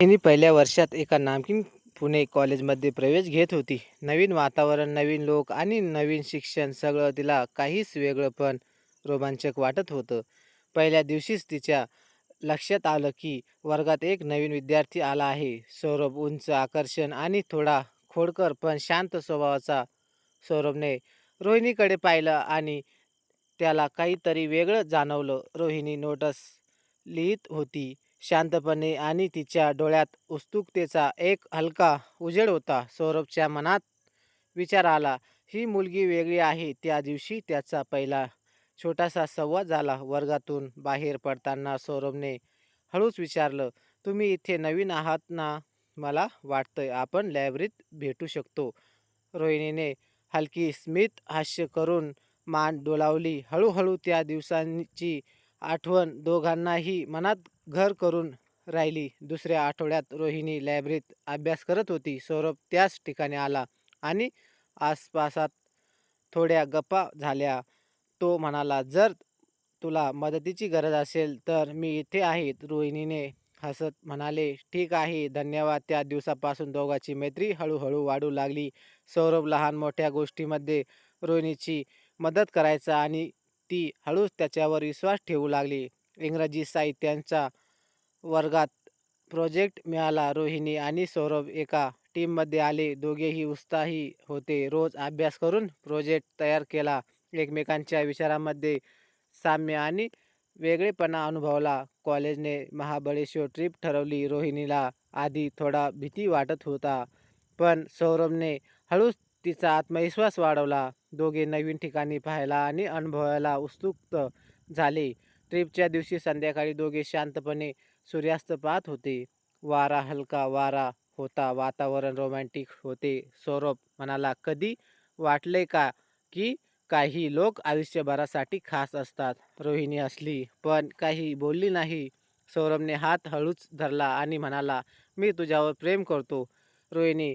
तिने पहिल्या वर्षात एका नामकीन पुणे कॉलेजमध्ये प्रवेश घेत होती. नवीन वातावरण नवीन लोक आणि नवीन शिक्षण सगळं तिला काहीच वेगळं पण रोमांचक वाटत होतं. पहिल्या दिवशीच तिच्या लक्षात आलं की वर्गात एक नवीन विद्यार्थी आला आहे. सौरभ उंच आकर्षण आणि थोडा खोडकर पण शांत स्वभावाचा सौरभने रोहिणीकडे पाहिलं आणि त्याला काहीतरी वेगळं जाणवलं. रोहिणी नोटस लिहित होती. शांतपणे आणि तिच्या डोळ्यात उत्सुकतेचा एक हलका उजेड होता. सौरभच्या मनात विचार आला ही मुलगी वेगळी आहे. त्या दिवशी त्याचा पहिला छोटासा संवाद झाला. वर्गातून बाहेर पडताना सौरभने हळूच विचारलं तुम्ही इथे नवीन आहात ना? मला वाटतंय आपण लायब्ररीत भेटू शकतो. रोहिणीने हलकी स्मित हास्य करून मान डोलावली. हळूहळू त्या दिवसांची आठवण दोघांनाही मनात घर करून राहिली. दुसऱ्या आठवड्यात रोहिणी लायब्ररीत अभ्यास करत होती. सौरभ त्याच ठिकाणी आला आणि आसपासात थोड्या गप्पा झाल्या. तो म्हणाला जर तुला मदतीची गरज असेल तर मी इथे आहे. रोहिणीने हसत म्हणाले ठीक आहे धन्यवाद. त्या दिवसापासून दोघांची मैत्री हळूहळू वाढू लागली. सौरभ लहान मोठ्या गोष्टीमध्ये रोहिणीची मदत करायचा आणि ती हळूच त्याच्यावर विश्वास ठेवू लागली. इंग्रजी साहित्यांचा वर्गात प्रोजेक्ट मिळाला रोहिणी आणि सौरभ एका टीममध्ये आले. दोघेही उत्साही होते. रोज अभ्यास करून प्रोजेक्ट तयार केला. एकमेकांच्या विचारांमध्ये साम्य आणि वेगळेपणा अनुभवला. कॉलेजने महाबळेश्वर ट्रिप ठरवली. रोहिणीला आधी थोडा भीती वाटत होता पण सौरभने हळूच तिचा आत्मविश्वास वाढवला. दोघे नवीन ठिकाणी पाहायला आणि अनुभवायला उत्सुक झाले. ट्रिपच्या दिवशी संध्याकाळी दोघे शांतपणे सूर्यास्त पाहत होते. वारा हलका वारा होता. वातावरण रोमॅन्टिक होते. सौरभ म्हणाला कधी? वाटले का की काही लोक आयुष्यभरासाठी खास असतात? रोहिणी असली पण काही बोलली नाही. सौरभने हात हळूच धरला आणि म्हणाला मी तुझ्यावर प्रेम करतो. रोहिणी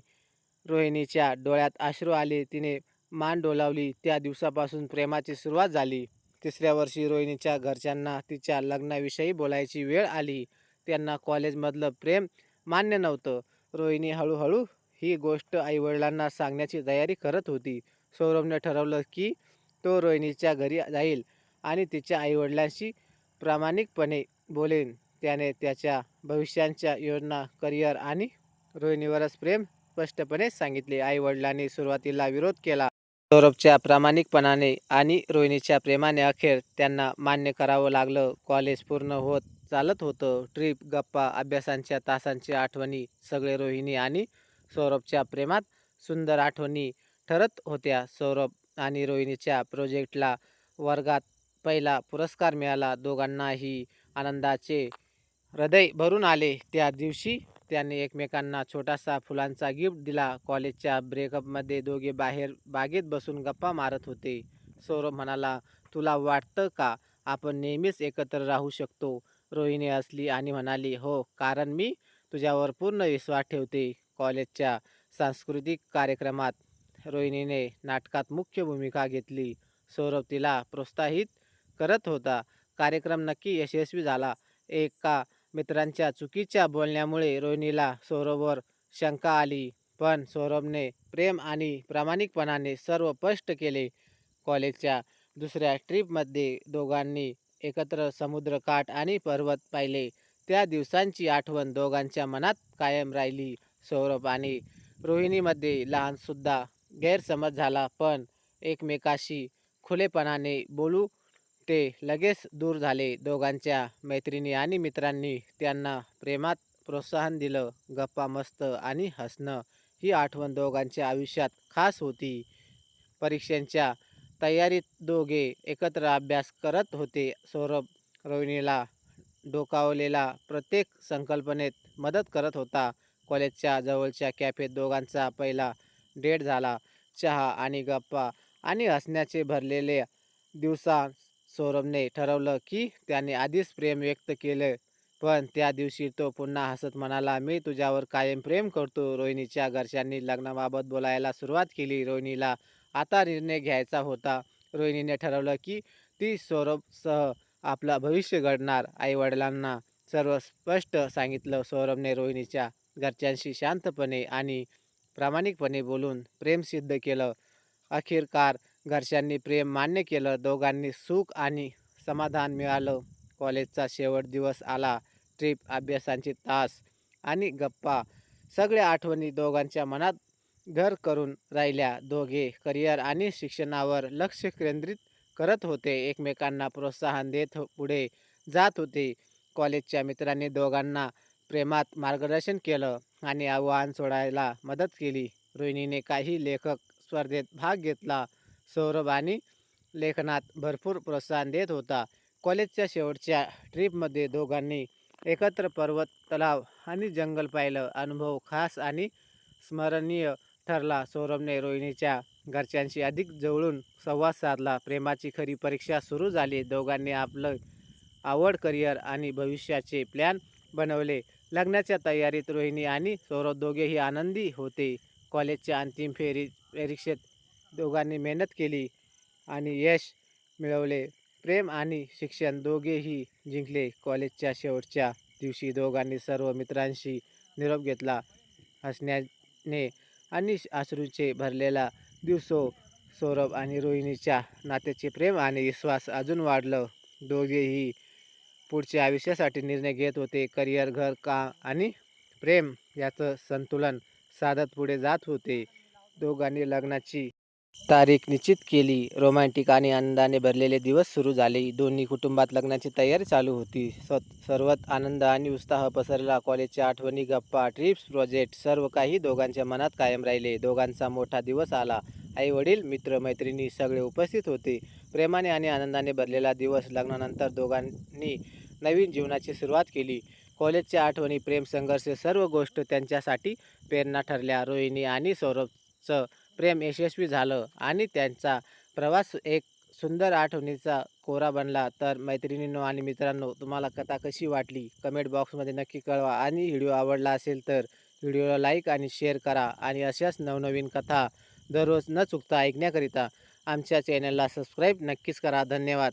रोहिणीच्या डोळ्यात अश्रू आले. तिने मान डोलावली. त्या दिवसापासून प्रेमाची सुरुवात झाली. तिसऱ्या वर्षी रोहिणीच्या घरच्यांना तिच्या लग्नाविषयी बोलायची वेळ आली. त्यांना कॉलेजमधलं प्रेम मान्य नव्हतं. रोहिणी हळूहळू ही गोष्ट आईवडिलांना सांगण्याची तयारी करत होती. सौरभने ठरवलं की तो रोहिणीच्या घरी जाईल आणि तिच्या आईवडिलांशी प्रामाणिकपणे बोलेन. त्याने त्याच्या भविष्यांच्या योजना करिअर आणि रोहिणीवरच प्रेम स्पष्टपणे सांगितले. आईवडिलांनी सुरुवातीला विरोध केला. सौरभच्या प्रामाणिकपणाने आणि रोहिणीच्या प्रेमाने अखेर त्यांना मान्य करावं लागलं. कॉलेज पूर्ण होत चालत होतं. ट्रिप गप्पा अभ्यासांच्या तासांच्या आठवणी सगळे रोहिणी आणि सौरभच्या प्रेमात सुंदर आठवणी ठरत होत्या. सौरभ आणि रोहिणीच्या प्रोजेक्टला वर्गात पहिला पुरस्कार मिळाला. दोघांनाही आनंदाचे हृदय भरून आले. त्या दिवशी त्यांनी एकमेकांना छोटासा फुलांचा गिफ्ट दिला. कॉलेजच्या ब्रेकअपमध्ये दोघे बाहेर बागेत बसून गप्पा मारत होते. सौरभ म्हणाला तुला वाटतं का आपण नेहमीच एकत्र राहू शकतो? रोहिणी असली आणि म्हणाली हो कारण मी तुझ्यावर पूर्ण विश्वास ठेवते कॉलेजच्या सांस्कृतिक कार्यक्रमात. रोहिणीने नाटकात मुख्य भूमिका घेतली. सौरभ तिला प्रोत्साहित करत होता. कार्यक्रम नक्की यशस्वी झाला. एका मित्रांच्या चुकीच्या बोलण्यामुळे रोहिणीला सौरभवर शंका आली. पण सौरभने प्रेम आणि प्रामाणिकपणाने सर्व स्पष्ट केले. कॉलेजच्या दुसऱ्या ट्रिपमध्ये दोघांनी एकत्र समुद्रकाठ आणि पर्वत पाहिले. त्या दिवसांची आठवण दोघांच्या मनात कायम राहिली सौरभ आणि रोहिणीमध्ये लहानसुद्धा गैरसमज झाला. पण एकमेकाशी खुलेपणाने बोलू ते लगेच दूर झाले. दोघांच्या मैत्रिणी आणि मित्रांनी त्यांना प्रेमात प्रोत्साहन दिलं. गप्पा मस्त आणि हसणं ही आठवण दोघांच्या आयुष्यात खास होती. परीक्षांच्या तयारीत दोघे एकत्र अभ्यास करत होते. सौरभ रोहिणीला डोकावलेला प्रत्येक संकल्पनेत मदत करत होता. कॉलेजच्या जवळच्या कॅफेत दोघांचा पहिला डेट झाला. चहा आणि गप्पा आणि हसण्याचे भरलेले दिवसा सौरभने ठरवलं की त्याने आधीच प्रेम व्यक्त केलं. पण त्या दिवशी तो पुन्हा हसत म्हणाला मी तुझ्यावर कायम प्रेम करतो. रोहिणीच्या घरच्यांनी लग्नाबाबत बोलायला सुरुवात केली. रोहिणीला आता निर्णय घ्यायचा होता. रोहिणीने ठरवलं की ती सौरभसह आपलं भविष्य घडणार आईवडिलांना सर्व स्पष्ट सांगितलं. सौरभने रोहिणीच्या घरच्यांशी शांतपणे आणि प्रामाणिकपणे बोलून प्रेम सिद्ध केलं. अखेरकार घरच्यांनी प्रेम मान्य केलं. दोघांनी सुख आणि समाधान मिळालं. कॉलेजचा शेवट दिवस आला. ट्रिप अभ्यासांचे तास आणि गप्पा सगळ्या आठवणी दोघांच्या मनात घर करून राहिल्या दोघे करिअर आणि शिक्षणावर लक्ष केंद्रित करत होते. एकमेकांना प्रोत्साहन देत पुढे जात होते. कॉलेजच्या मित्रांनी दोघांना प्रेमात मार्गदर्शन केलं आणि आव्हान सोडायला मदत केली. रोहिणीने काही लेखक स्पर्धेत भाग घेतला. सौरभ आणि लेखनात भरपूर प्रोत्साहन देत होता. कॉलेजच्या शेवटच्या ट्रीपमध्ये दोघांनी एकत्र पर्वत तलाव आणि जंगल पाहिलं. अनुभव खास आणि स्मरणीय ठरला. सौरभने रोहिणीच्या घरच्यांशी अधिक जवळून संवाद साधला. प्रेमाची खरी परीक्षा सुरू झाली. दोघांनी आपलं आवड करिअर आणि भविष्याचे प्लॅन बनवले. लग्नाच्या तयारीत रोहिणी आणि सौरभ दोघेही आनंदी होते. कॉलेजच्या अंतिम फेरी परीक्षेत दोघांनी मेहनत केली आणि यश मिळवले. प्रेम आणि शिक्षण दोघेही जिंकले. कॉलेजच्या शेवटच्या दिवशी दोघांनी सर्व मित्रांशी निरोप घेतला. हसण्याने आणि आश्रूचे भरलेला दिवसो सौरभ आणि रोहिणीच्या नात्याचे प्रेम आणि विश्वास अजून वाढलं. दोघेही पुढच्या आयुष्यासाठी निर्णय घेत होते. करिअर घर का आणि प्रेम याचं संतुलन साधत पुढे जात होते. दोघांनी लग्नाची तारीख निश्चित केली. रोमॅन्टिक आणि आनंदाने भरलेले दिवस सुरू झाले. दोन्ही कुटुंबात लग्नाची तयारी चालू होती. स सर्वात आनंद आणि उत्साह पसरला. कॉलेजच्या आठवणी गप्पा ट्रिप्स प्रोजेक्ट सर्व काही दोघांच्या मनात कायम राहिले. दोघांचा मोठा दिवस आला. आई वडील मित्र मैत्रिणी सगळे उपस्थित होते. प्रेमाने आणि आनंदाने भरलेला दिवस लग्नानंतर दोघांनी नवीन जीवनाची सुरुवात केली. कॉलेजच्या आठवणी प्रेम संघर्ष सर्व गोष्ट त्यांच्यासाठी प्रेरणा ठरल्या. रोहिणी आणि सौरभचं प्रेम यशस्वी झालं आणि त्यांचा प्रवास एक सुंदर आठवणीचा कोरा बनला. तर मैत्रिणींनो आणि मित्रांनो तुम्हाला कथा कशी वाटली? कमेंट बॉक्समध्ये नक्की कळवा आणि व्हिडिओ आवडला असेल तर व्हिडिओला लाईक आणि शेअर करा आणि अशाच नवनवीन कथा दररोज न चुकता ऐकण्याकरिता आमच्या चॅनलला सबस्क्राईब नक्कीच करा. धन्यवाद.